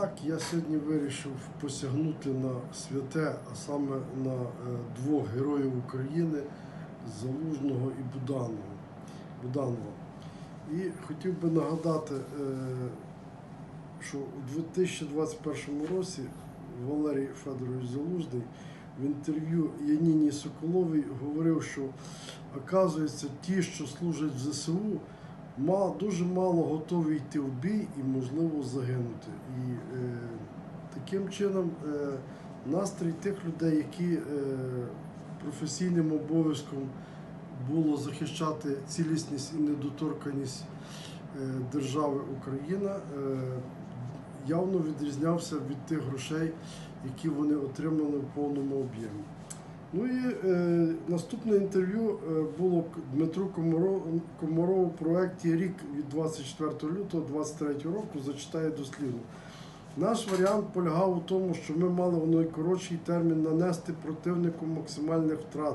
так, я сьогодні вирішив посягнути на святе, а саме на е, двох героїв України Залужного і Буданова. Буданова. І хотів би нагадати, е, що у 2021 році Валерій Федорович Залужний в інтерв'ю Яніні Соколовій говорив, що оказується, ті, що служать в ЗСУ, дуже мало готові йти в бій і, можливо, загинути. І е, таким чином е, настрій тих людей, які е, професійним обов'язком було захищати цілісність і недоторканість е, держави Україна, е, явно відрізнявся від тих грошей, які вони отримали в повному об'ємі. Ну і е, наступне інтерв'ю е, було Дмитру Комарову, Комарову в проєкті Рік від 24 лютого 2023 року зачитаю дослівно. Наш варіант полягав у тому, що ми мали в найкоротший термін нанести противнику максимальних втрат,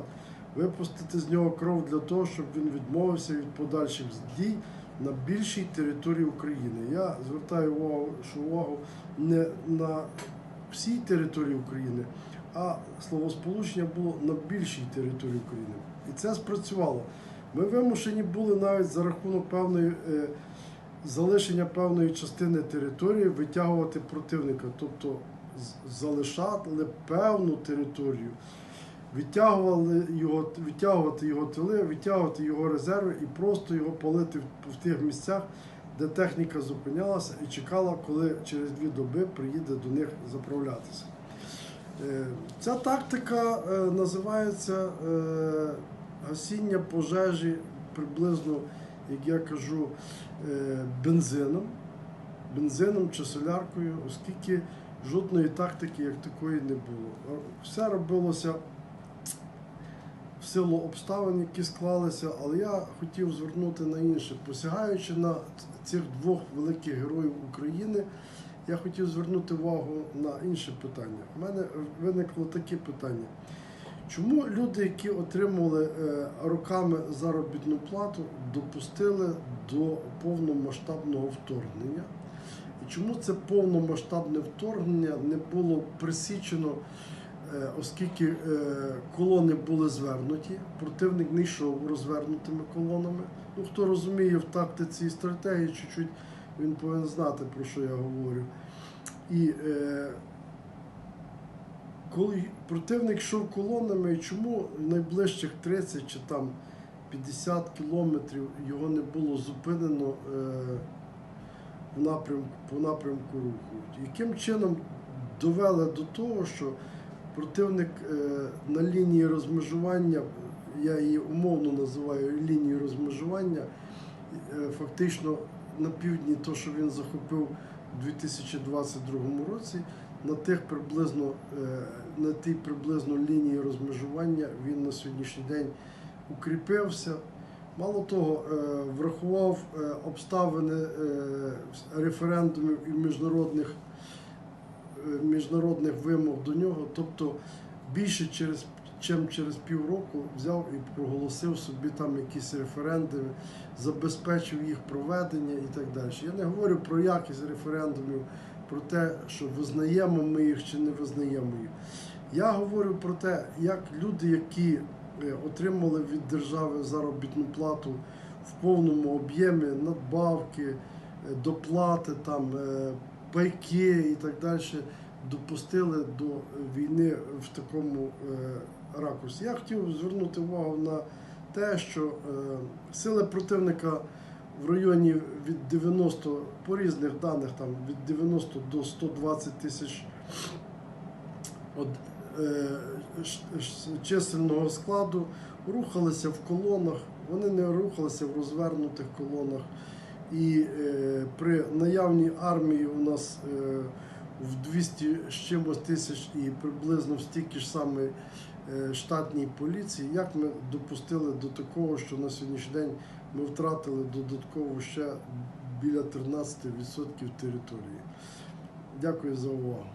випустити з нього кров для того, щоб він відмовився від подальших дій на більшій території України. Я звертаю увагу, що увагу не на всій території України, а словосполучення було на більшій території України. І це спрацювало. Ми вимушені були навіть за рахунок певної е, залишення певної частини території витягувати противника, тобто з- залишати певну територію, відтягували його, відтягувати його тили, відтягувати його резерви і просто його палити в тих місцях, де техніка зупинялася і чекала, коли через дві доби приїде до них заправлятися. Ця тактика е, називається е, гасіння пожежі приблизно, як я кажу, е, бензином, бензином чи соляркою, оскільки жодної тактики як такої не було. Е, Все робилося в силу обставин, які склалися, але я хотів звернути на інше. Посягаючи на цих двох великих героїв України, я хотів звернути увагу на інше питання. У мене виникло таке питання. Чому люди, які отримували е, роками заробітну плату, допустили до повномасштабного вторгнення? І чому це повномасштабне вторгнення не було присічено, е, оскільки е, колони були звернуті, противник не йшов розвернутими колонами. Ну, хто розуміє в тактиці і стратегії, чуть-чуть він повинен знати, про що я говорю. І е, коли противник йшов колонами, і чому найближчих 30 чи там 50 кілометрів його не було зупинено е, в напрямку, по напрямку руху? Яким чином довели до того, що противник е, на лінії розмежування, я її умовно називаю лінією розмежування, е, фактично на півдні, то, що він захопив у 2022 році, на тих приблизно е, на тій приблизно лінії розмежування він на сьогоднішній день укріпився. Мало того, е, врахував е, обставини референдумів і міжнародних, міжнародних вимог до нього, тобто більше через чим через півроку взяв і проголосив собі там якісь референдуми, забезпечив їх проведення і так далі. Я не говорю про якість референдумів, про те, що визнаємо ми їх чи не визнаємо їх. Я говорю про те, як люди, які е, отримали від держави заробітну плату в повному об'ємі, надбавки, е, доплати, там, е, пайки і так далі, допустили до війни в такому е, ракурсі. Я хотів звернути увагу на те, що е, сили противника в районі від 90, по різних даних, там від 90 до 120 тисяч е, чисельного складу рухалися в колонах, вони не рухалися в розвернутих колонах. І е, при наявній армії у нас е, в 200 з чимось тисяч і приблизно в стільки ж саме е, штатній поліції, як ми допустили до такого, що на сьогоднішній день ми втратили додатково ще біля 13% території. Дякую за увагу.